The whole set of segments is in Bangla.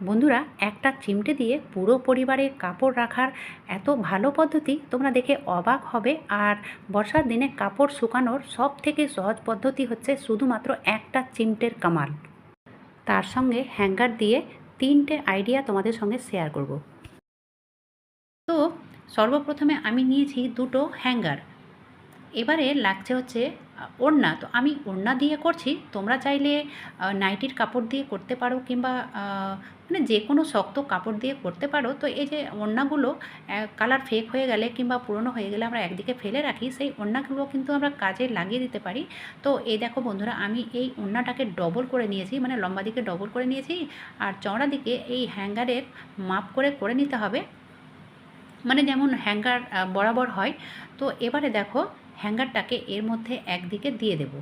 বন্ধুরা, একটা চিমটে দিয়ে পুরো পরিবারের কাপড় রাখার এত ভালো পদ্ধতি তোমরা দেখে অবাক হবে। আর বর্ষার দিনে কাপড় শুকানোর সব থেকে সহজ পদ্ধতি হচ্ছে শুধুমাত্র একটা চিমটের কামাল। তার সঙ্গে হ্যাঙ্গার দিয়ে তিনটে আইডিয়া তোমাদের সঙ্গে শেয়ার করব। তো সর্বপ্রথমে আমি নিয়েছি দুটো হ্যাঙ্গার। এবারে লাগছে হচ্ছে ওড়না, তো আমি ওড়না দিয়ে করছি। তোমরা চাইলে নাইটির কাপড় দিয়ে করতে পারো কিংবা মানে যে কোনো শক্ত কাপড় দিয়ে করতে পারো। তো এই যে ওড়নাগুলো কালার ফেক হয়ে গেলে কিংবা পুরনো হয়ে গেলে আমরা একদিকে ফেলে রাখি, সেই ওড়নাগুলো কিন্তু আমরা কাজে লাগিয়ে দিতে পারি। তো এই দেখো বন্ধুরা, আমি এই ওড়নাটাকে ডবল করে নিয়েছি মানে লম্বা দিকে ডবল করে নিয়েছি। আর চওড়া দিকে এই হ্যাঙ্গারের মাপ করে করে নিতে হবে। মানে যেমন হ্যাঙ্গার বরাবর হয়। তো এবারে দেখো হ্যাঙ্গারটাকে এর মধ্যে একদিকে দিয়ে দেব।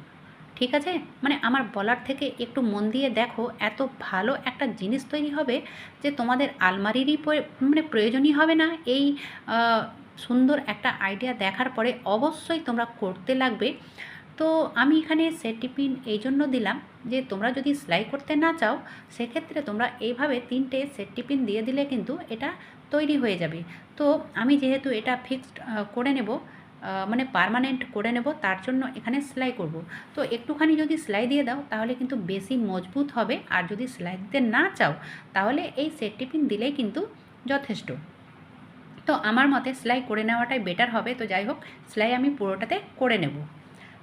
ঠিক আছে? মানে আমার বলার থেকে একটু মন দিয়ে দেখো, এত ভালো একটা জিনিস তৈরি হবে যে তোমাদের আলমারিরই মানে প্রয়োজনই হবে না। এই সুন্দর একটা আইডিয়া দেখার পরে অবশ্যই তোমরা করতে লাগবে। তো আমি এখানে সেটিপিন এই জন্য দিলাম যে তোমরা যদি সেলাই করতে না চাও, সেক্ষেত্রে তোমরা এইভাবে তিনটে সেটিপিন দিয়ে দিলে কিন্তু এটা তৈরি হয়ে যাবে। তো আমি যেহেতু এটা ফিক্সড করে নেব মানে পার্মানেন্ট করে নেব, তার জন্য এখানে সেলাই করব। তো একটুখানি যদি সেলাই দিয়ে দাও, তাহলে কিন্তু বেশি মজবুত হবে। আর যদি সেলাই দিতে না চাও, তাহলে এই সেট টিফিন দিলেই কিন্তু যথেষ্ট। তো আমার মতে সেলাই করে নেওয়াটাই বেটার হবে। তো যাই হোক, সেলাই আমি পুরোটাতে করে নেব।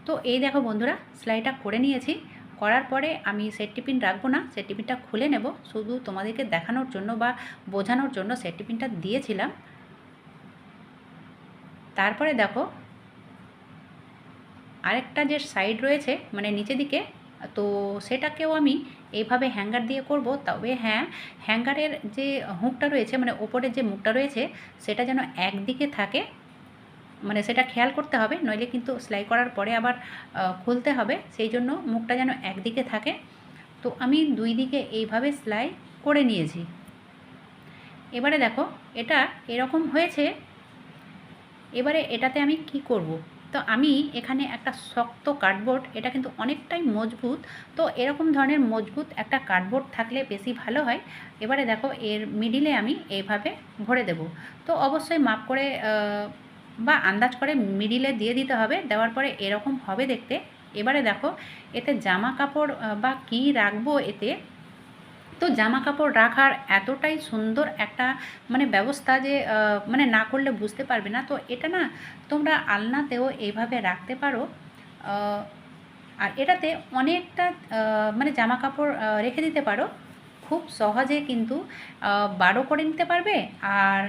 তো এই দেখো বন্ধুরা, সেলাইটা করে নিয়েছি। করার পরে আমি সেট টিফিন রাখব না সেট টিফিনটা খুলে নেব। শুধু তোমাদেরকে দেখানোর জন্য বা বোঝানোর জন্য সেট টিফিনটা দিয়েছিলাম। তারপরে দেখো, আরেকটা যে সাইড রয়েছে মানে নিচে দিকে, তো সেটাকেও আমি এইভাবে হ্যাঙ্গার দিয়ে করব। তবে হ্যাঁ হ্যাঙ্গারের যে হুকটা রয়েছে মানে ওপরের যে মুখটা রয়েছে, সেটা যেন একদিকে থাকে মানে সেটা খেয়াল করতে হবে, নইলে কিন্তু সেলাই করার পরে আবার খুলতে হবে, সেই জন্য মুখটা যেন একদিকে থাকে। তো আমি দুই দিকে এইভাবে সেলাই করে নিয়েছি। এবারে দেখো, এটা এরকম হয়েছে এবারে এটাতে আমি কি করব? তো আমি এখানে একটা শক্ত কার্ডবোর্ড এটা কিন্তু অনেকটাই মজবুত। তো এরকম ধরনের মজবুত একটা কার্ডবোর্ড থাকলে বেশি ভালো হয়। এবারে দেখো, এর মিডিলে আমি এইভাবে ভরে দেব। তো অবশ্যই মাপ করে বা আন্দাজ করে মিডিলে দিয়ে দিতে হবে। দেওয়ার পরে এরকম হবে দেখতে। এবারে দেখো, এতে জামা কাপড় বা কী রাখব এতে তো জামা কাপড় রাখার এতটাই সুন্দর একটা মানে ব্যবস্থা যে মানে না করলে বুঝতে পারবে না। তো এটা না তোমরা আলনাতেও এইভাবে রাখতে পারো। আর এটাতে অনেকটা মানে জামা কাপড় রেখে দিতে পারো। খুব সহজে কিন্তু বারো করে নিতে পারবে আর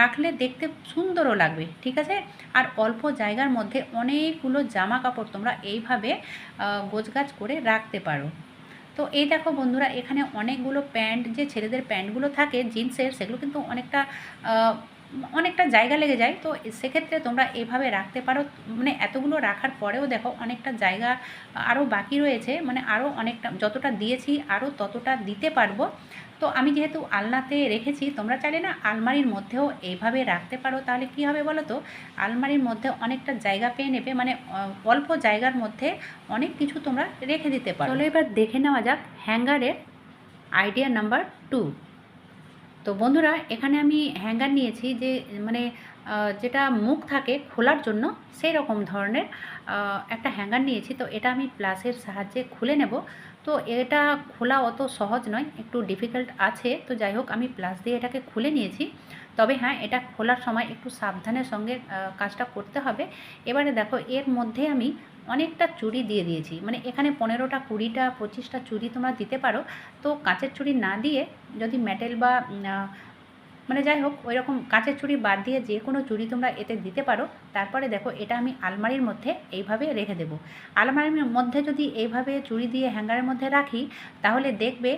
রাখলে দেখতে সুন্দরও লাগবে, ঠিক আছে? আর অল্প জায়গার মধ্যে অনেকগুলো জামা কাপড় তোমরা এইভাবে গোছগাছ করে রাখতে পারো। তো এই দেখো বন্ধুরা, এখানে অনেকগুলো প্যান্ট, যে ছেলেদের প্যান্টগুলো থাকে, জিন্সের, সেগুলো কিন্তু অনেকটা অনেকটা জায়গা লেগে যায়। তো সেক্ষেত্রে তোমরা এভাবে রাখতে পারো। মানে এতগুলো রাখার পরেও দেখো অনেকটা জায়গা আরও বাকি রয়েছে। মানে আরও অনেকটা, যতটা দিয়েছি আরও ততটা দিতে পারব। তো আমি যেহেতু আলনাতে রেখেছি, তোমরা চাইলে না আলমারির মধ্যেও এইভাবে রাখতে পারো। তাহলে কি হবে বলো তো আলমারির মধ্যে অনেকটা জায়গা পেয়ে নেবে মানে অল্প জায়গার মধ্যে অনেক কিছু তোমরা রেখে দিতে পারো। চলো এবার দেখে নেওয়া যাক হ্যাঙ্গারের আইডিয়া নাম্বার টু। তো বন্ধুরা, এখানে আমি হ্যাঙ্গার নিয়েছি যে মানে যেটা মুখ থাকে খোলার জন্য সেই রকম ধরনের একটা হ্যাঙ্গার নিয়েছি। তো এটা আমি প্লাসের সাহায্যে খুলে নেব। তো এটা খোলা অত সহজ নয়, একটু ডিফিকাল্ট আছে। তো যাই হোক, আমি প্লাস দিয়ে এটাকে খুলে নিয়েছি। তবে হ্যাঁ এটা খোলার সময় একটু সাবধানের সঙ্গে কাজটা করতে হবে। এবারে দেখো, এর মধ্যে আমি অনেকটা চুড়ি দিয়ে দিয়েছি। মানে এখানে পনেরোটা, কুড়িটা, পঁচিশটা চুড়ি তোমরা দিতে পারো। তো কাঁচের চুড়ি না দিয়ে যদি মেটেল বা মানে যাই হোক ওই রকম কাঁচের চুড়ি বাদ দিয়ে যে কোনো চুড়ি তোমরা এতে দিতে পারো। তারপরে দেখো, এটা আমি আলমারির মধ্যে এইভাবে রেখে দেবো। আলমারির মধ্যে যদি এইভাবে চুড়ি দিয়ে হ্যাঙ্গারের মধ্যে রাখি, তাহলে দেখবে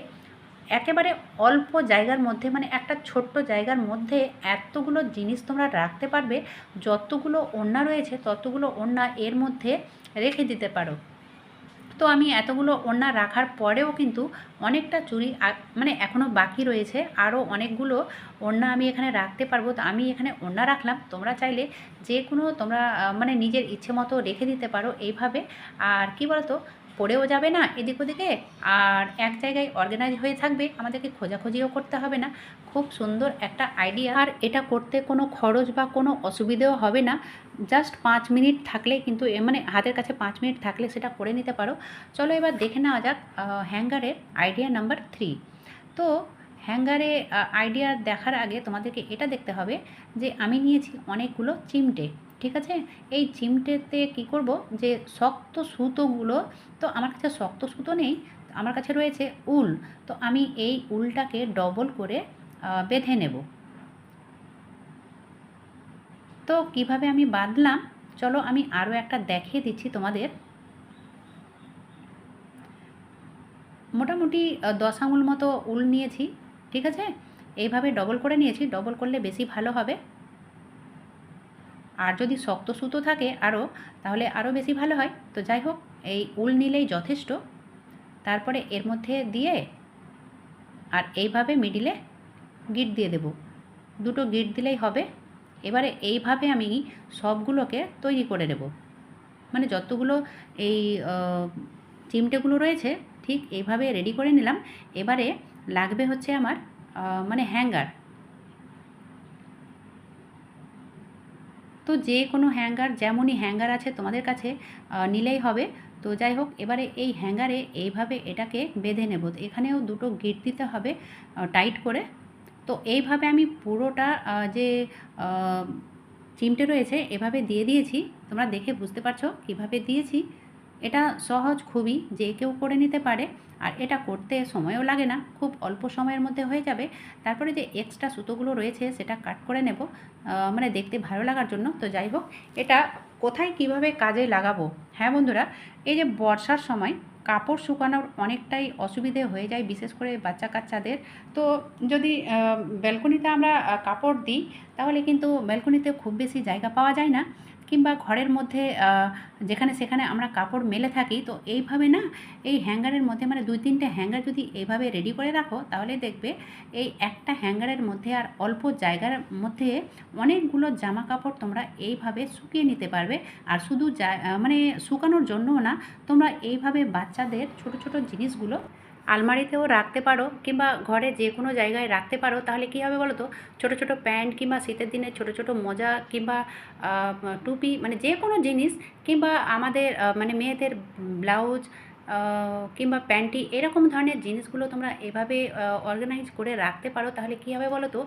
একেবারে অল্প জায়গার মধ্যে মানে একটা ছোট্ট জায়গার মধ্যে এতগুলো জিনিস তোমরা রাখতে পারবে, যতগুলো ওড়না রয়েছে, ততগুলো ওড়না এর মধ্যে রেখে দিতে পারো। তো আমি এতগুলো ওড়না রাখার পরেও কিন্তু অনেকটা চুরি মানে এখনও বাকি রয়েছে। আরও অনেকগুলো ওড়না আমি এখানে রাখতে পারব। তো আমি এখানে ওড়না রাখলাম। তোমরা চাইলে যে কোনো তোমরা মানে নিজের ইচ্ছে মতো রেখে দিতে পারো এইভাবে। আর কি বলতো পড়েও যাবে না এদিক ওদিকে। আর এক জায়গায় অর্গানাইজ হয়ে থাকবে, আমাদেরকে খোঁজাখুঁজিও করতে হবে না। খুব সুন্দর একটা আইডিয়া আর এটা করতে কোনো খরচ বা কোনো অসুবিধেও হবে না। জাস্ট পাঁচ মিনিট থাকলে কিন্তু মানে হাতের কাছে পাঁচ মিনিট থাকলে সেটা করে নিতে পারো। চলো এবার দেখে নেওয়া যাক হ্যাঙ্গারের আইডিয়া নাম্বার থ্রি তো হ্যাঙ্গারে আইডিয়া দেখার আগে তোমাদেরকে এটা দেখতে হবে যে আমি নিয়েছি অনেকগুলো চিমটে। ঠিক আছে? এই চিমটেতে কি করব? যে শক্ত সুতোগুলো, তো আমার কাছে শক্ত সুতো নেই, আমার কাছে রয়েছে উল। তো আমি এই উলটাকে ডবল করে বেঁধে নেব। তো কীভাবে আমি বাঁধলাম? চলো আমি আরও একটা দেখিয়ে দিচ্ছি তোমাদের। মোটামুটি দশ আঙুল মতো উল নিয়েছি, ঠিক আছে? এইভাবে ডবল করে নিয়েছি, ডবল করলে বেশি ভালো হবে। আর যদি শক্ত সুতো থাকে আরও তাহলে আরও বেশি ভালো হয়। তো যাই হোক, এই উল নিলেই যথেষ্ট। তারপরে এর মধ্যে দিয়ে আর এইভাবে মিডিলে গিট দিয়ে দেব। দুটো গিট দিলেই হবে। এবারে এইভাবে আমি সবগুলোকে তৈরি করে নেব। মানে যতগুলো এই চিমটেগুলো রয়েছে, ঠিক এইভাবে রেডি করে নিলাম। এবারে লাগবে হচ্ছে আমার মানে হ্যাঙ্গার তো যে কোনো হ্যাঙ্গার, যেমনই হ্যাঙ্গার আছে তোমাদের কাছে নিলেই হবে। তো যাই হোক, এবারে এই হ্যাঙ্গারে এইভাবে এটাকে বেঁধে নেব। এখানেও দুটো গিট দিতে হবে টাইট করে। তো এইভাবে আমি পুরোটা যে চিমটে রয়েছে, এভাবে দিয়ে দিয়েছি। তোমরা দেখে বুঝতে পারছ কীভাবে দিয়েছি। এটা সহজ খুবই, যে কেউ করে নিতে পারে, আর এটা করতে সময়ও লাগে না, খুব অল্প সময়ের মধ্যে হয়ে যাবে। তারপরে যে এক্সট্রা সুতোগুলো রয়েছে, সেটা কাট করে নেব মানে দেখতে ভালো লাগার জন্য। তো যাই হোক, এটা কোথায় কীভাবে কাজে লাগাবো? হ্যাঁ বন্ধুরা, এই যে বর্ষার সময় কাপড় শুকানোর অনেকটাই অসুবিধে হয়ে যায়, বিশেষ করে বাচ্চা কাচ্চাদের। তো যদি ব্যালকনিতে আমরা কাপড় দিই, তাহলে কিন্তু ব্যালকনিতে খুব বেশি জায়গা পাওয়া যায় না। কিংবা ঘরের মধ্যে যেখানে সেখানে আমরা কাপড় মেলে থাকি, তো এইভাবে না, এই হ্যাঙ্গারের মধ্যে মানে দুই তিনটে হ্যাঙ্গার যদি এইভাবে রেডি করে রাখো, তাহলে দেখবে এই একটা হ্যাঙ্গারের মধ্যে আর অল্প জায়গার মধ্যে অনেকগুলো জামা কাপড় তোমরা এইভাবে শুকিয়ে নিতে পারবে। আর শুধু মানে শুকানোর জন্যও না, তোমরা এইভাবে বাচ্চাদের ছোট ছোট জিনিসগুলো আলমারিতেও রাখতে পারো কিংবা ঘরে যে কোনো জায়গায় রাখতে পারো, তাহলে কী হবে বলো তো? ছোটো ছোটো প্যান্ট কিংবা শীতের দিনে ছোট ছোট মোজা কিংবা টুপি মানে যে কোনো জিনিস কিংবা আমাদের মানে মেয়েদের ব্লাউজ কিংবা প্যান্টি এরকম ধরনের জিনিসগুলো তোমরা এভাবে অর্গানাইজ করে রাখতে পারো, তাহলে কী হবে বলো তো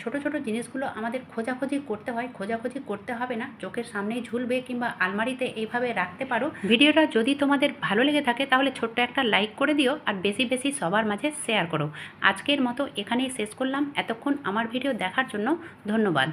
ছোটো, ছোট জিনিসগুলো আমাদের খোঁজাখুঁজি করতে হয়, খোঁজাখুঁজি করতে হবে না। চোখের সামনেই ঝুলবে কিংবা আলমারিতে এইভাবে রাখতে পারো। ভিডিওটা যদি তোমাদের ভালো লেগে থাকে, তাহলে ছোট্ট একটা লাইক করে দিও আর বেশি বেশি সবার মাঝে শেয়ার করো। আজকের মতো এখানেই শেষ করলাম। এতক্ষণ আমার ভিডিও দেখার জন্য ধন্যবাদ।